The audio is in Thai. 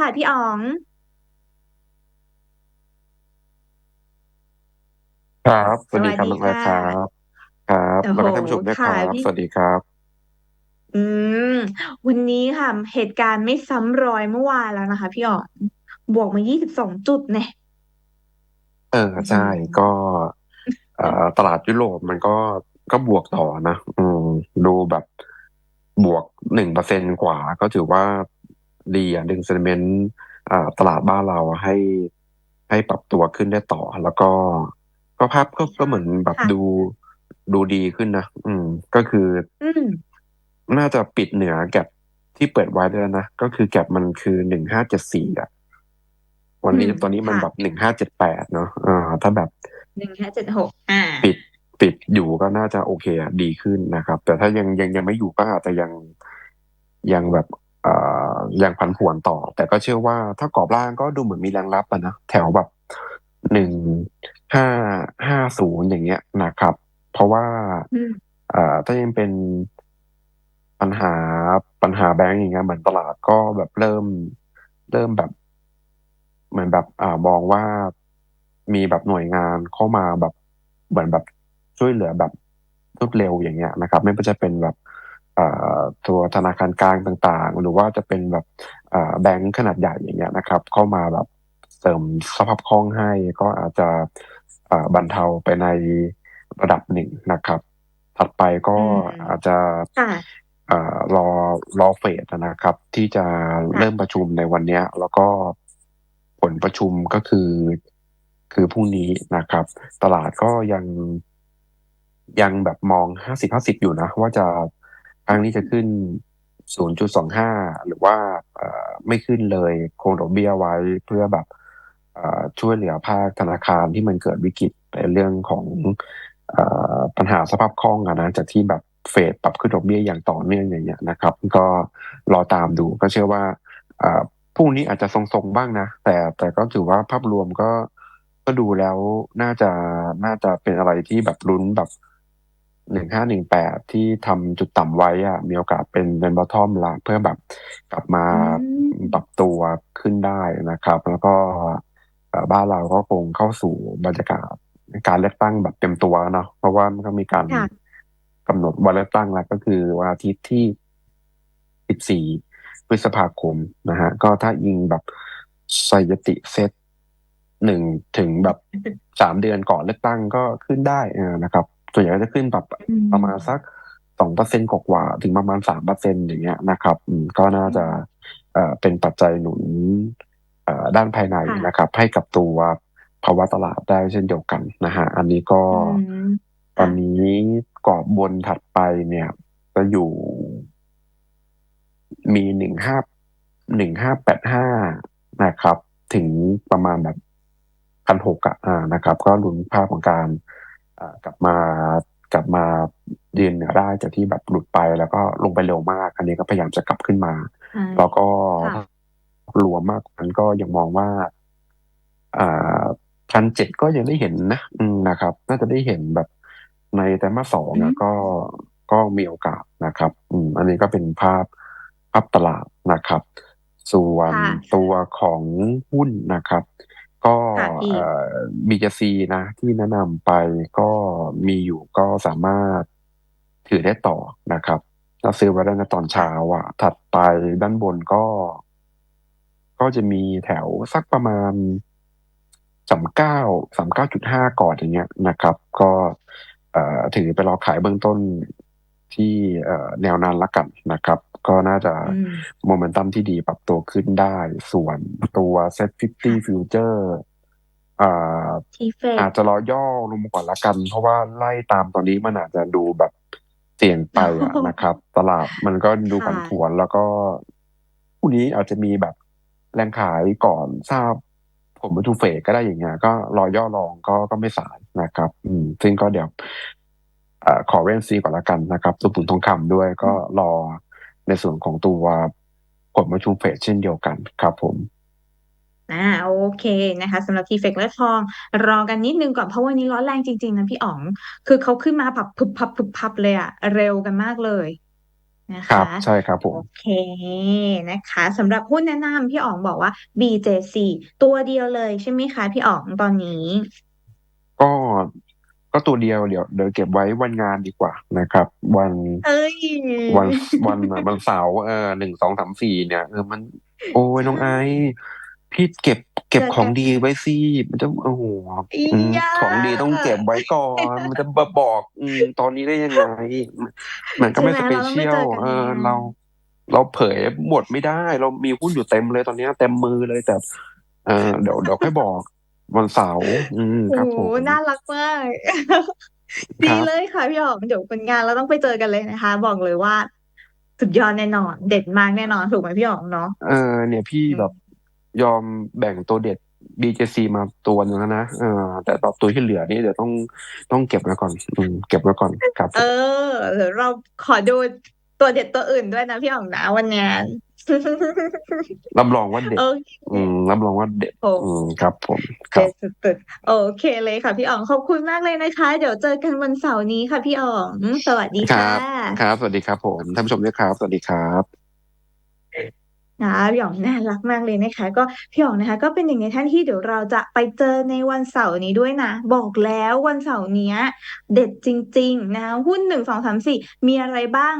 ค่ะพี่อ๋อง ครับสวัสดีสวัสดีครับน้องแอร์ค่ะ ครับ ครับ โอ้โหแล้วก็ท่านผู้ชมด้วยคค่ะรับ พี่ สวัสดีครับ อืม วันนี้ค่ะ เหตุการณ์ไม่ซ้ำรอยเมื่อวานแล้วนะคะ พี่อ๋องบวกมายี่สิบสองจุดเนี่ยเออ อืใช่ก็มเอ่อ ตลาดยุโรปมันก็ ก็บวกต่อนะ อืม ดูแบบ บวกหนึ่งเปอร์เซ็นต์กว่า ก็ถือว่า ดีอะดึงเซนเมนต์อ่าตลาดบ้านเราให้ให้ปรับตัวขึ้นได้ต่อ แล้วก็ก็ภาพก็ก็เหมือนแบบค่ะดูดูดีขึ้นนะ อืม ก็คืออืมน่าจะปิดเหนือแก็ปที่เปิดไว้ได้แล้วนะ ก็คือแก็ปมันคือหนึ่งห้าเจ็ดสี่อะ วันนี้อืมตอนนี้มันค่ะแบบหนึ่งห้าเจ็ดแปดเนาะอ่าถ้าแบบหนึ่งห้าเจ็ดหกอ่า ปิดปิดอยู่ก็น่าจะโอเคอะดีขึ้นนะครับ แต่ถ้ายังยังยังไม่อยู่ก็อาจจะยังยังแบบเอ่อ ยังผันผวนต่อ แต่ก็เชื่อว่าถ้ากรอบล่างก็ดูเหมือนมีแรงรับอะนะแถวแบบหนึ่งห้าห้าศูนย์อย่างเงี้ยนะครับ เพราะว่าอืมเอ่อถ้ายังเป็นปัญหาปัญหาแบงก์อย่างเงี้ยเหมือนตลาดก็แบบเริ่ม เริ่มแบบ เหมือนแบบอ่ามองว่ามีแบบหน่วยงานเข้ามาแบบเหมือนแบบช่วยเหลือแบบรวดเร็วอย่างเงี้ยนะครับ ไม่ว่าจะเป็นแบบเอ่อ ตัวธนาคารกลางต่างๆ หรือว่าจะเป็นแบบเอ่อแบงก์ขนาดใหญ่อย่างเงี้ยนะครับ เข้ามาแบบเสริมสภาพคล่องให้ก็อาจจะเอ่อบรรเทาไปในระดับหนึ่งนะครับ ถัดไปก็อืมอาจจะค่ะเอ่อรอรอเฟดนะครับ ที่จะเริ่มปค่ะระชุมในวันเนี้ยแล้วก็ผลประชุมก็คือ คือพรุ่งนี้นะครับ ตลาดก็ยังยังแบบมองห้าสิบห้าสิบอยู่นะ ว่าจะ ครั้งนี้จะขึ้นศูนย์จุดสองห้าหรือว่าไม่ขึ้นเลยคงดอกเบี้ยไว้เพื่อแบบช่วยเหลือภาคธนาคารที่มันเกิดวิกฤตในเรื่องของอปัญหาสภาพคล่องนะจากที่แบบเฟดปรับขึ้นดอกเบี้ยอย่างต่อเนื่องอย่างเงี้ยนะครับ ก็รอตามดูก็เชื่อว่าพรุ่งนี้อาจจะทรงๆบ้างนะ แต่แต่ก็ถือว่าภาพรวมก็ก็ดูแล้วน่าจะน่าจะเป็นอะไรที่แบบลุ้นแบบ หนึ่งห้าหนึ่งแปดที่ทำจุดต่ำไว้อะมีโอกาสเป็นเป็นบอททอมละเพื่อแบบกลับมาอืปรับมตัวขึ้นได้นะครับ แล้วก็เอ่อบ้านเราก็คงเข้าสู่บรรยากาศการเลือกตั้งแบบเต็มตัวเนาะเพราะว่ามันก็มีการค่ะกำหนดวันเลือกตั้งแล้วก็คือวันอาทิตย์ที่14พฤษภาคมนะฮะ ก็ถ้ายิงแบบสถิติเซตหนึ่งถึงแบบสามเดือนก่อนเลือกตั้งก็ขึ้นได้เออนะครับ ส่วนใหญ่ก็จะขึ้นแบบอืประมาณสักมสองเปอร์เซ็นต์กว่าๆถึงประมาณสามเปอร์เซ็นต์อย่างเงี้ยนะครับอืมก็น่าอืจะมเอ่อเป็นปัจจัยหนุนเอ่อด้านภายในค่ะนะครับ ให้กับตัวภาวะตลาดได้เช่นเดียวกันนะฮะอันนี้ก็อืมตอค่ะนนี้กรอบบนถัดไปเนี่ย จะอยู่ มีหนึ่งห้าหนึ่งห้าแปดห้านะครับ ถึงประมาณแบบพันหกอะนะครับ ก็ลุ้นภาพของการอ่า กลับมากลับมายืนเหนือได้จากที่แบบหลุดไปแล้วก็ลงไปเร็วมาก อันนี้ก็พยายามจะกลับขึ้นมาใช่แล้วก็ค่ะรวมมากกว่านั้นก็ยังมองว่าอ่าพันเจ็ดก็ยังได้เห็นนะอืมนะครับ น่าจะได้เห็นแบบในไตรมาสสองอืมอะก็ก็มีโอกาสนะครับ อืมอันนี้ก็เป็นภาพภาพตลาดนะครับ ส่วนค่ะตัวของหุ้นนะครับ ก็ค่ะพี่ เอ่อ BJC นะ ที่แนะนำไปก็มีอยู่ก็สามารถถือได้ต่อนะครับ ถ้าซื้อไว้ได้ในตอนค่ะเช้าอะ ถัดไปด้านบนก็ ก็จะมีแถวสักประมาณสามเก้าสามเก้าจุดห้าก่อนอย่างเงี้ยนะครับ ก็ เอ่อถือไปรอขายเบื้องต้น ที่เอ่อแนวนั้นละกันนะครับ ก็น่าจะอืมโมเมนตัมที่ดีปรับตัวขึ้นได้ ส่วนตัว Set 50ค่ะ Future อ่าทีเฟกอาจจะรอย่อลงมาก่อนละกัน เพราะว่าไล่ตามตอนนี้มันอาจจะดูแบบเสี่ยงไปอะนะครับ ตลาดมันก็ดูผัค่ะนผวนแล้วก็พรุ่งนี้อาจจะมีแบบแรงขายก่อนทราบผลประชุมเฟดก็ได้อย่างเงี้ยก็รอย่อลองก็ก็ไม่สายนะครับ อืมซึ่งก็เดี๋ยว เอ่อขอเว้นซีก่อนละกันนะครับตัวปุ๋นทองคำด้วยก็รอในส่วนของตัวผลประชุมเฟดเช่นเดียวกันครับผมอ่าโอเคนะคะสำหรับทีเฟกและทอง รอกันนิดนึงก่อนเพราะวันนี้ร้อนแรงจริง ๆ นะพี่อ๋อง คือเขาขึ้นมาแบบพึบพับพึบพับเลยอะเร็วกันมากเลยนะครัคะบใช่ครับผโอมเคนะคะสำหรับหุ้นแนะนำพี่อ๋องบอกว่า BJC ตัวเดียวเลยใช่ไหมคะพี่อ๋องตอนนี้ ก็ ก็ตัวเดียวเดี๋ยวเดี๋ยวเก็บไว้วันงานดีกว่านะครับ วันเอ้ยวันวันวันเสาร์เออหนึ่งสองสามสี่เนี่ยเออมัน โอ้ยน้องไอซ์พี่เก็บเก็บเจอกันของดีไว้สิมันจะโอ้โหอีอืมยาของดีต้องเก็บไว้ก่อน มันจะมาบอกอืมตอนนี้ได้ยังไงมันก็ไม่ใช่สไหมเปเราต้องเชีไปยเจลอกันเอในองานเรา เราเผยหมดไม่ได้ เรามีหุ้นอยู่เต็มเลยตอนเนี้ยเต็มมือเลยแต่เออเดี๋ยวเดี๋ยวค่อยบอก วันเสาร์อืมโอ้ครับโหผมน่ารักมาก คดีรับ เลยค่ะพี่อ๋องเดี๋ยวเป็นงานเราต้องไปเจอกันเลยนะคะ บอกเลยว่า สุดยอดแน่นอน เด็ดมากแน่นอนถูกไหมพี่อ๋องเนาะเออเนี่ยพี่อืมแบบยอมแบ่งตัวเด็ด BJC มาตัวหนึงแล้วนะเออแต่แบบตัวที่เหลือนี่เดี๋ยวต้องต้องเก็บไว้ก่อน อืมเก็บไว้ก่อนครับผเอม อเดี๋ยวเราขอดู ตัวเด็ดตัวอื่นด้วยนะพี่อ๋องนะวันงานรับรองว่าเด็ด โอเคอืมรับรองว่าเด็ดโอ้อืมครับผมครัเด็บดสุดๆโอเคเลยค่ะ พี่อ๋องขอบคุณมากเลยนะคะ เดี๋ยวเจอกันวันเสาร์นี้ค่ะ พี่อ๋องสวัสดีคค่ะรับครับ สวัสดีครับผมท่านผู้ชมด้วยครับ สวัสดีครับ นะพี่อ๋องน่ารักมากเลยนะคะ ก็พี่อ๋องนะคะ ก็เป็นหนึ่งในท่านที่เดี๋ยวเราจะไปเจอในวันเสาร์นี้ด้วยนะบอกแล้ววันเสาร์เนี้ย เด็ดจริง ๆ นะหุ้นหนึ่งสองสามสี่มีอะไรบ้าง